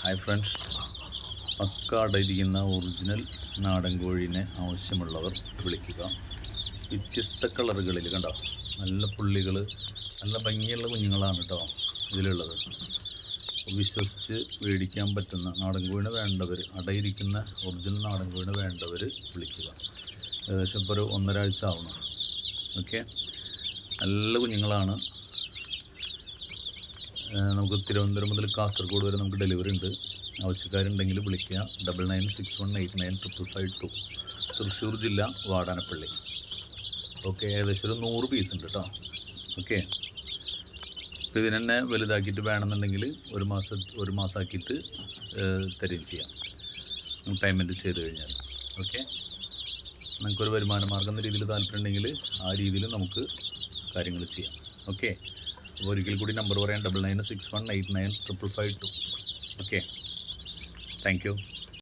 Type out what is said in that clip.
Hi friends പക്ക അടയിരിക്കുന്ന original നാടൻ കോഴീനെ ആവശ്യമുള്ളവർ വിളിക്കുക. വ്യത്യസ്ത കളറുകളിൽ കണ്ടോ? നല്ല പുള്ളികൾ നല്ല ഭംഗിയുള്ള കുഞ്ഞുങ്ങളാണ് കേട്ടോ ഇതിലുള്ളത്. വിശ്വസിച്ച് മേടിക്കാൻ പറ്റുന്ന നാടൻ കോഴിന് വേണ്ടവർ അടയിരിക്കുന്ന ഒറിജിനൽ നാടൻ കോഴിന് വേണ്ടവർ വിളിക്കുക. ഏകദേശം ഇപ്പോൾ ഒരു ഒന്നരാഴ്ച ആവണം ഓക്കെ നല്ല കുഞ്ഞുങ്ങളാണ്. നമുക്ക് തിരുവനന്തപുരം മുതൽ കാസർഗോഡ് വരെ നമുക്ക് ഡെലിവറി ഉണ്ട്. ആവശ്യക്കാരുണ്ടെങ്കിൽ വിളിക്കുക. Double nine six one eight nine triple five two Thrissur ജില്ല വാടാനപ്പള്ളി. ഓക്കെ ഏകദേശം ഒരു നൂറ് പീസ് ഉണ്ട് കേട്ടോ ഓക്കെ അപ്പോൾ ഇതിനെ തന്നെ വലുതാക്കിയിട്ട് വേണമെന്നുണ്ടെങ്കിൽ ഒരു മാസം ഒരു മാസമാക്കിയിട്ട് തരികയും ചെയ്യാം. പേയ്മെന്റ് ചെയ്ത് കഴിഞ്ഞാൽ. ഓക്കെ നമുക്കൊരു വരുമാന മാർഗം എന്ന രീതിയിൽ താല്പര്യമുണ്ടെങ്കിൽ ആ രീതിയിൽ നമുക്ക് കാര്യങ്ങൾ ചെയ്യാം. ഓക്കെ അപ്പോൾ ഒരിക്കൽ കൂടി നമ്പർ പറയാം double nine six one eight nine triple five two okay thank you